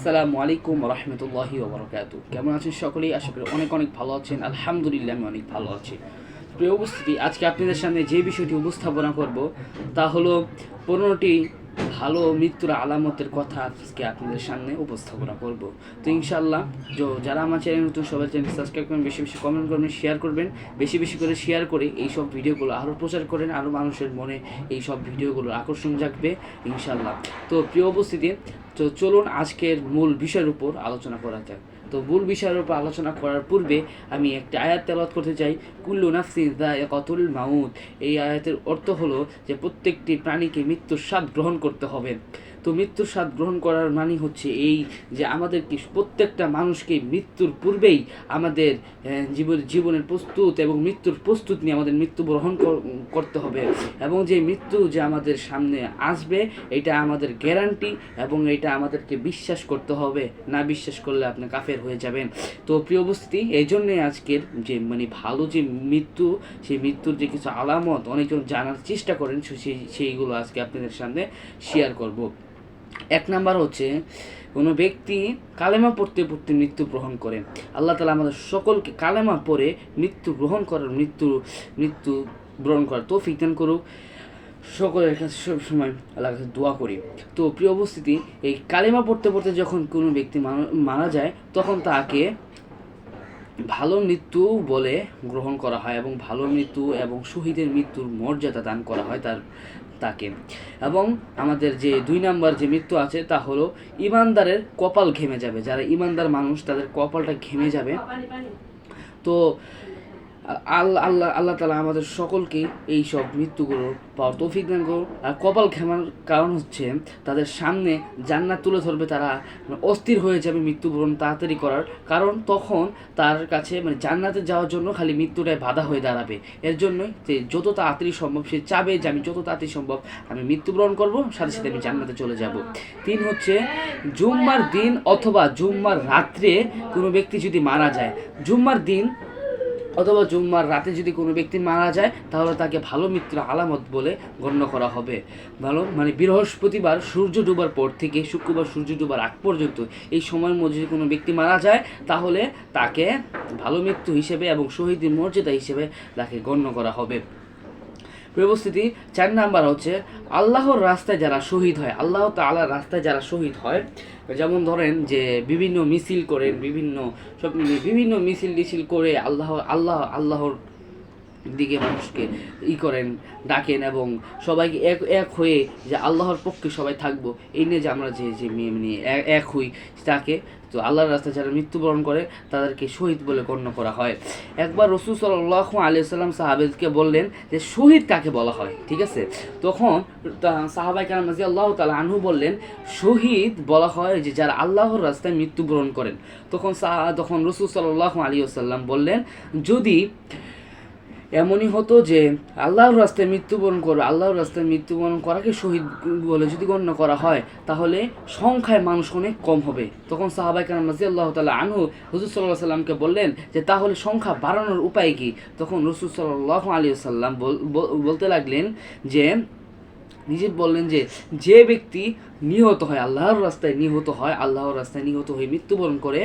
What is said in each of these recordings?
আসসালামু আলাইকুম রহমতুল্লাহি ওবরাকাতু। কেমন আছেন সকলেই? আশা করি অনেক অনেক ভালো আছেন। আলহামদুলিল্লাহ আমি অনেক ভালো আছি। প্রিয় উপস্থিতি, আজকে আপনাদের সামনে যে বিষয়টি উপস্থাপনা করব, তা হলো পনেরোটি ভালো মৃত্যুর আলামতের কথা আজকে আপনাদের সামনে উপস্থাপনা করব। তো ইনশাল্লাহ যো- যারা আমার চ্যানেল নতুন, সবাই চ্যানেল সাবস্ক্রাইব করবেন, বেশি বেশি কমেন্ট করবেন শেয়ার করবেন, বেশি বেশি করে শেয়ার করে এই সব ভিডিওগুলো আরও প্রচার করেন, আরও মানুষের মনে এই সব ভিডিওগুলোর আকর্ষণ জাগবে ইনশাল্লাহ তো প্রিয় উপস্থিতি তো চলুন আজকের মূল বিষয়ের উপর আলোচনা করা যাক। তো মূল বিষয়ের উপর আলোচনা করার পূর্বে আমি একটি আয়াত তেলাওয়াত করতে চাই। কুল্লু নাফসিন কতুল মাউত। এই আয়াতের অর্থ হলো যে প্রত্যেকটি প্রাণীকে মৃত্যুর স্বাদ গ্রহণ করতে হবে। তো মৃত্যুর স্বাদ গ্রহণ করার মানে হচ্ছে এই যে আমাদের কি প্রত্যেকটা মানুষকে মৃত্যুর পূর্বেই আমাদের জীবন, জীবনের প্রস্তুত এবং মৃত্যুর প্রস্তুত নিয়ে আমাদের মৃত্যু গ্রহণ কর- করতে হবে। এবং যে মৃত্যু যে আমাদের সামনে আসবে, এটা আমাদের গ্যারান্টি এবং এটা আমাদেরকে বিশ্বাস করতে হবে। না বিশ্বাস করলে আপনি কাফের হয়ে যাবেন। তো প্রিয় উপস্থিতি, এই জন্যে আজকের যে মানে ভালো যে মৃত্যু, সেই মৃত্যুর যে কিছু আলামত অনেকজন জানার চেষ্টা করেন সেই, সেইগুলো আজকে আপনাদের সামনে শেয়ার করব। এক নাম্বার হচ্ছে, কোনো ব্যক্তি কালেমা পড়তে পড়তে মৃত্যু গ্রহণ করে। আল্লাহ তালা আমাদের সকলকে কালেমা পড়ে মৃত্যু গ্রহণ করার মৃত্যু মৃত্যু গ্রহণ করার তৌফিক দান করুক। সকলের কাছে সবসময় আল্লাহর কাছে দোয়া করি। তো প্রিয় উপস্থিতি, এই কালেমা পড়তে পড়তে যখন কোনো ব্যক্তি মারা যায়, তখন তাকে ভালো মৃত্যু বলে গ্রহণ করা হয় এবং ভালো মৃত্যু এবং শহীদের মৃত্যুর মর্যাদা দান করা হয় তার তাকে। এবং আমাদের যে দুই নাম্বার যে মৃত্যু আছে, তা হলো ইমানদারের কপাল ঘেমে যাবে। যারা ইমানদার মানুষ, তাদের কপালটা ঘেমে যাবে। তো আল্লাহ আল্লাহ আল্লাহ তালা আমাদের সকলকে এই সব মৃত্যুগুলো পাওয়ার তৌফিক দান করুন আর কপাল ঘেমার কারণ হচ্ছে তাদের সামনে জান্নাত তুলে ধরবে তারা অস্থির হয়ে যাবে মৃত্যুবরণ তাড়াতাড়ি করার। কারণ তখন তার কাছে মানে জান্নাতে যাওয়ার জন্য খালি মৃত্যুটাই বাধা হয়ে দাঁড়াবে। এর জন্যই যে যত তাড়াতাড়ি সম্ভব সে চাবে যে আমি যত তাড়াতাড়ি সম্ভব আমি মৃত্যুবরণ করব, সাথে সাথে আমি জান্নাতে চলে যাব। তিন হচ্ছে জুম্মার দিন অথবা জুম্মার রাত্রে কোনো ব্যক্তি যদি মারা যায়, জুম্মার দিন অথবা জুম্মার রাতে যদি কোনো ব্যক্তি মারা যায়, তাহলে তাকে ভালো মিত্র আলামত বলে গণ্য করা হবে। ভালো মানে বৃহস্পতিবার সূর্য ডুবার পর থেকে, শুক্রবার সূর্য ডুবার আগ পর্যন্ত এই সময়ের মধ্যে যদি কোনো ব্যক্তি মারা যায়, তাহলে তাকে ভালো মৃত্যু হিসেবে এবং শহীদের মর্যাদা হিসেবে তাকে গণ্য করা হবে। ব্যবস্থিতি চার নাম্বার হচ্ছে, আল্লাহর রাস্তায় যারা শহীদ হয়, আল্লাহ তাআলার রাস্তায় যারা শহীদ হয়, যেমন ধরেন যে বিভিন্ন মিছিল করেন, বিভিন্ন সব বিভিন্ন মিছিল টিছিল করে আল্লাহ আল্লাহ, আল্লাহর দিকে মানুষকে ই করেন, ডাকেন এবং সবাইকে এক এক হয়ে যে আল্লাহর পক্ষে সবাই থাকব, এই নিয়ে যে আমরা যে যে মেয়ে নিয়ে এক- হই তাকে, তো আল্লাহর রাস্তায় যারা মৃত্যুবরণ করে তাদেরকে শহীদ বলে গণ্য করা হয়। একবার রসুল সাল্লাহ আলিয়া সাল্লাম সাহাবেদকে বললেন যে শহীদ কাকে বলা হয়, ঠিক আছে? তখন সাহাবাই কালাম রাজি আল্লাহ তালা আনহু বললেন, শহীদ বলা হয় যে যারা আল্লাহর রাস্তায় মৃত্যুবরণ করেন। তখন তখন রসুল সাল্লাহ আলী আসাল্লাম বললেন, যদি এমনই হতো যে আল্লাহর রাস্তায় মৃত্যুবরণ করবে আল্লাহর রাস্তায় মৃত্যুবরণ করাকে শহীদ বলে যদি গণ্য করা হয়, তাহলে সংখ্যায় মানুষ অনেক কম হবে। তখন সাহাবাই কালাম রাজি আল্লাহ তালা আনু রসুল সাল্লাহ সাল্লামকে বললেন যে, তাহলে সংখ্যা বাড়ানোর উপায় কী? তখন রসুল সাল্লাহ আলী সাল্লাম বলতে লাগলেন যে নিজে বললেন যে যে ব্যক্তি নিহত হয়, আল্লাহর রাস্তায় নিহত হয়, আল্লাহর রাস্তায় নিহত হয়ে মৃত্যুবরণ করে,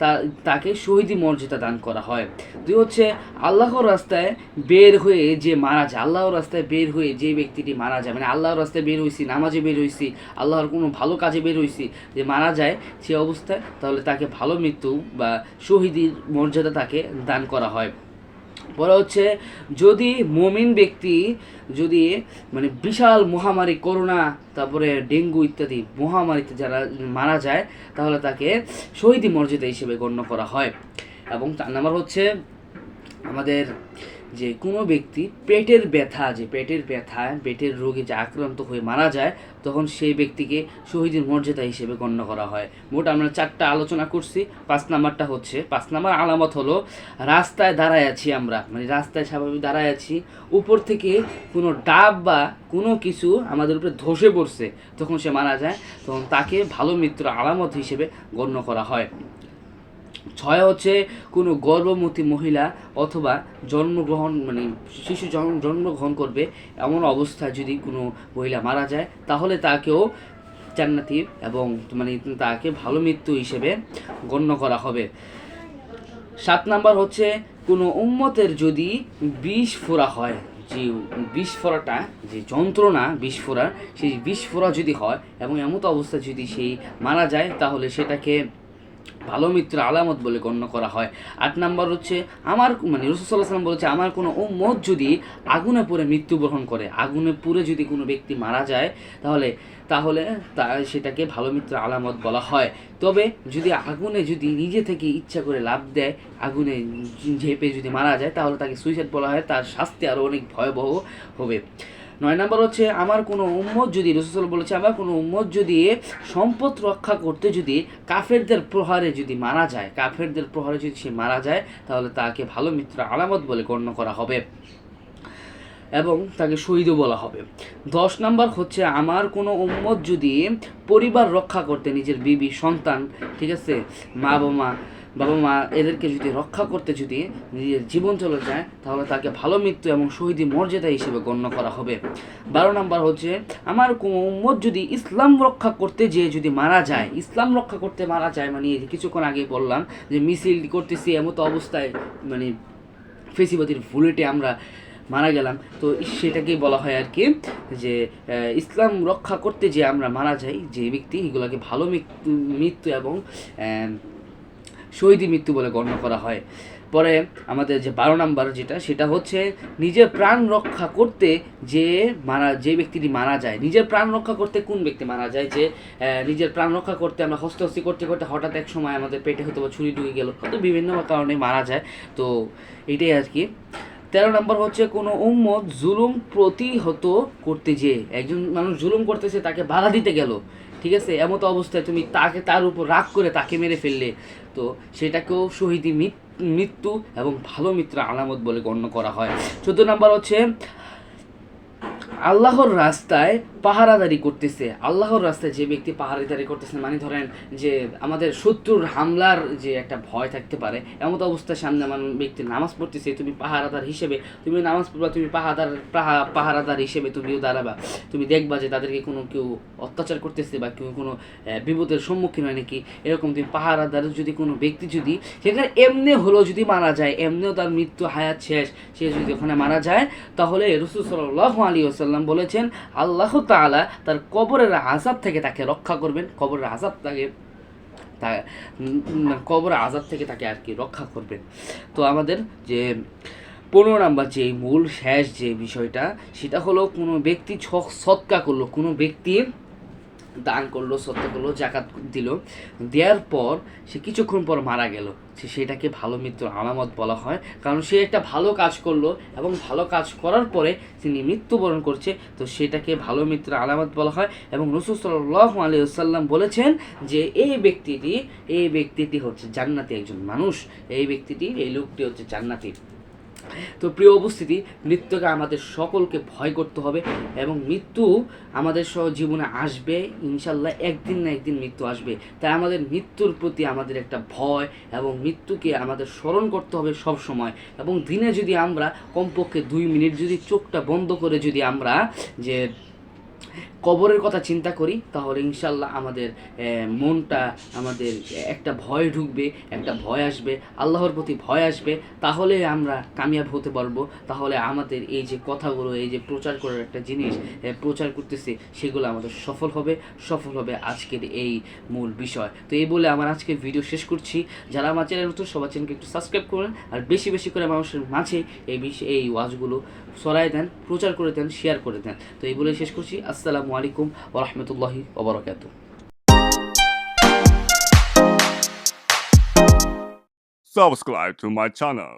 তা, তাকে শহীদি মর্যাদা দান করা হয়। দুই হচ্ছে, আল্লাহর রাস্তায় বের হয়ে যে মারা যায়, আল্লাহর রাস্তায় বের হয়ে যে ব্যক্তিটি মারা যায় মানে আল্লাহর রাস্তায় বের হয়েছি নামাজে বের হয়েছি আল্লাহর কোনো ভালো কাজে বের হয়েছি যে মারা যায়, সে অবস্থায় তাহলে তাকে ভালো মৃত্যু বা শহীদির মর্যাদা তাকে দান করা হয়। পরে হচ্ছে, যদি মমিন ব্যক্তি যদি মানে বিশাল মহামারী, করোনা, তারপরে ডেঙ্গু ইত্যাদি মহামারীতে যারা মারা যায়, তাহলে তাকে শহীদ মর্যাদা হিসেবে গণ্য করা হয়। এবং তার নাম্বার হচ্ছে আমাদের যে কোনো ব্যক্তি পেটের ব্যথা, যে পেটের ব্যথা, পেটের রোগে যে আক্রান্ত হয়ে মারা যায়, তখন সেই ব্যক্তিকে শহীদের মর্যাদা হিসেবে গণ্য করা হয়। মোট আমরা চারটা আলোচনা করছি। পাঁচ নাম্বারটা হচ্ছে, পাঁচ নাম্বার আলামত হলো, রাস্তায় দাঁড়ায় আছি আমরা। মানে রাস্তায় স্বাভাবিক দাঁড়ায় আছি। উপর থেকে কোনো ডাব বা কোনো কিছু আমাদের উপরে ধসে পড়ছে, তখন সে মারা যায়। তখন তাকে ভালো মিত্র আলামত হিসেবে গণ্য করা হয়। ছয় হচ্ছে কোনো গর্ভবতী মহিলা অথবা জন্মগ্রহণ মানে শিশু জন্ম জন্মগ্রহণ করবে এমন অবস্থায় যদি কোনো মহিলা মারা যায়, তাহলে তাকেও জান্নাতি এবং মানে তাকে ভালো মৃত্যু হিসেবে গণ্য করা হবে। সাত নাম্বার হচ্ছে কোনো উম্মতের যদি বিষ ফোড়া হয়, যে বিষ ফোড়াটা, যে যন্ত্রণা বিষ ফোড়া সেই বিষ ফোড়া যদি হয় এবং এমতো অবস্থা যদি সেই মারা যায়, তাহলে সেটাকে ভালো মিত্র আলামত বলে গণ্য করা হয়। আট নাম্বার হচ্ছে, আমার মানে রসুল্লাহ সাল্লাম বলেছে, আমার কোনো উম্মত যদি আগুনে পুড়ে মৃত্যুবরণ করে, আগুনে পুড়ে যদি কোনো ব্যক্তি মারা যায়, তাহলে তাহলে তা সেটাকে ভালো মিত্র আলামত বলা হয়। তবে যদি আগুনে যদি নিজে থেকে ইচ্ছা করে লাভ দেয়, আগুনে ঝেপে যদি মারা যায়, তাহলে তাকে সুইসাইড বলা হয়, তার শাস্তি আরও অনেক ভয়াবহ হবে। নয় নম্বর হচ্ছে, আমার কোনো উম্মত যদি রসুল বলেছে, আমার কোনো উম্মত যদি সম্পদ রক্ষা করতে যদি কাফেরদের প্রহারে যদি মারা যায়, কাফেরদের প্রহারে যদি সে মারা যায়, তাহলে তাকে ভালো মিত্র আলামত বলে গণ্য করা হবে এবং তাকে শহীদও বলা হবে। দশ নাম্বার হচ্ছে, আমার কোনো উম্মত যদি পরিবার রক্ষা করতে নিজের বিবি, সন্তান, ঠিক আছে মা বাবা বাবা মা এদেরকে যদি রক্ষা করতে যদি নিজের জীবন চলে যায়, তাহলে তাকে ভালো মৃত্যু এবং শহীদি মর্যাদা হিসেবে গণ্য করা হবে। বারো নম্বর হচ্ছে, আমার কোনো যদি ইসলাম রক্ষা করতে যেয়ে যদি মারা যায়, ইসলাম রক্ষা করতে মারা যায় মানে কিছুক্ষণ আগে বললাম যে মিছিল করতেছি, এমতো অবস্থায় মানে ফেসিবাদীর বুলেটে আমরা মারা গেলাম। তো সেটাকেই বলা হয় আর কি যে ইসলাম রক্ষা করতে যে আমরা মারা যাই, যে ব্যক্তি, এগুলোকে ভালো মৃত্যু এবং শহীদি মৃত্যু বলে গণ্য করা হয়। পরে আমাদের যে বারো নাম্বার যেটা, সেটা হচ্ছে নিজের প্রাণ রক্ষা করতে যে মারা, যে ব্যক্তিটি মারা যায়, নিজের প্রাণ রক্ষা করতে কোন ব্যক্তি মারা যায়? যে নিজের প্রাণ রক্ষা করতে আমরা হস্তহস্তি করতে করতে হঠাৎ এক সময় আমাদের পেটে হয়তো বা ছুরি ঢুকে গেল, হয়তো বিভিন্ন কারণে মারা যায়। তো এটাই আর কি। তেরো নম্বর হচ্ছে কোনো উম্মত জুলুম প্রতিহত করতে যে, একজন মানুষ জুলুম করতেছে, তাকে বাধা দিতে গেল। ঠিক আছে? এমতো অবস্থায় তুমি তাকে, তার উপর রাগ করে তাকে মেরে ফেললে, তো সেটাকেও শহীদি মৃত- মৃত্যু এবং ভালো মিত্র আলামত বলে গণ্য করা হয়। চোদ্দ নম্বর হচ্ছে, আল্লাহর রাস্তায় পাহারাদারি করতেছে, আল্লাহর রাস্তায় যে ব্যক্তি পাহারাদারি করতেছে মানে ধরেন যে আমাদের শত্রুর হামলার যে একটা ভয় থাকতে পারে, এমত অবস্থার সামনে আমার ব্যক্তি নামাজ পড়তেছে, তুমি পাহারাদার হিসেবে, তুমি নামাজ পড়বা, তুমি পাহাদার পাহা, পাহারাদার হিসেবে তুমিও দাঁড়াবা। তুমি দেখবা যে তাদেরকে কোনো কেউ অত্যাচার করতেছে বা কেউ কোনো বিপদের সম্মুখীন হয় নাকি, এরকম তুমি পাহারাদার যদি কোনো ব্যক্তি যদি, সেখানে এমনি হলো যদি মারা যায়, এমনিও তার মৃত্যু হায়াত শেষ, সে যদি ওখানে মারা যায়, তাহলে রসুল সাল্লাহ আলী আসাল্লাম বলেছেন, আল্লাহ তাআলা তার কবরের আজাব থেকে তাকে রক্ষা করবেন। কবরের আজাব তাকে তা আজাদ কবরের আজাব থেকে তাকে আর কি রক্ষা করবেন। তো আমাদের যে পনেরো নাম্বার যে মূল শেষ যে বিষয়টা, সেটা হলো কোনো ব্যক্তি ছক সৎকা করল, কোনো ব্যক্তি দান করল সত্য করল, জাকাত দিল। দেওয়ার পর সে কিছুক্ষণ পর মারা গেল। সে সেটাকে ভালো মৃত্যুর আলামত বলা হয়। কারণ সে একটা ভালো কাজ করল এবং ভালো কাজ করার পরে তিনি মৃত্যুবরণ করছে। তো সেটাকে ভালো মৃত্যুর আলামত বলা হয় এবং রসুল সাল্লাহ আলিয়াল্লাম বলেছেন যে, এই ব্যক্তিটি এই ব্যক্তিটি হচ্ছে জান্নাতি একজন মানুষ। এই ব্যক্তিটি, এই লোকটি হচ্ছে জান্নাতি। তো প্রিয় উপস্থিতি মৃত্যুকে আমাদের সকলকে ভয় করতে হবে এবং মৃত্যু আমাদের সহ জীবনে আসবে, ইনশাল্লাহ একদিন না একদিন মৃত্যু আসবে। তাই আমাদের মৃত্যুর প্রতি আমাদের একটা ভয় এবং মৃত্যুকে আমাদের স্মরণ করতে হবে সব সময়। এবং দিনে যদি আমরা কমপক্ষে দুই মিনিট যদি চোখটা বন্ধ করে যদি আমরা যে কবরের কথা চিন্তা করি, তাহলে ইনশাল্লাহ আমাদের মনটা আমাদের একটা ভয় ঢুকবে, একটা ভয় আসবে, আল্লাহর প্রতি ভয় আসবে, তাহলে আমরা কামিয়াব হতে পারব। তাহলে আমাদের এই যে কথাগুলো, এই যে প্রচার করার একটা জিনিস প্রচার করতেছে, সেগুলো আমাদের সফল হবে সফল হবে আজকের এই মূল বিষয়। তো এই বলে আমার আজকের ভিডিও শেষ করছি। যারা আমার চ্যানেল নতুন, সবার চ্যানেলকে একটু সাবস্ক্রাইব করেন, আর বেশি বেশি করে মানুষের মাঝে এই এই ওয়াজগুলো ছড়াই দেন, প্রচার করে দেন শেয়ার করে দেন। তো এই বলে শেষ করছি। আসসালামু আলাইকুম ওরহমতুল্লাহি ওবরাকাতু subscribe to my channel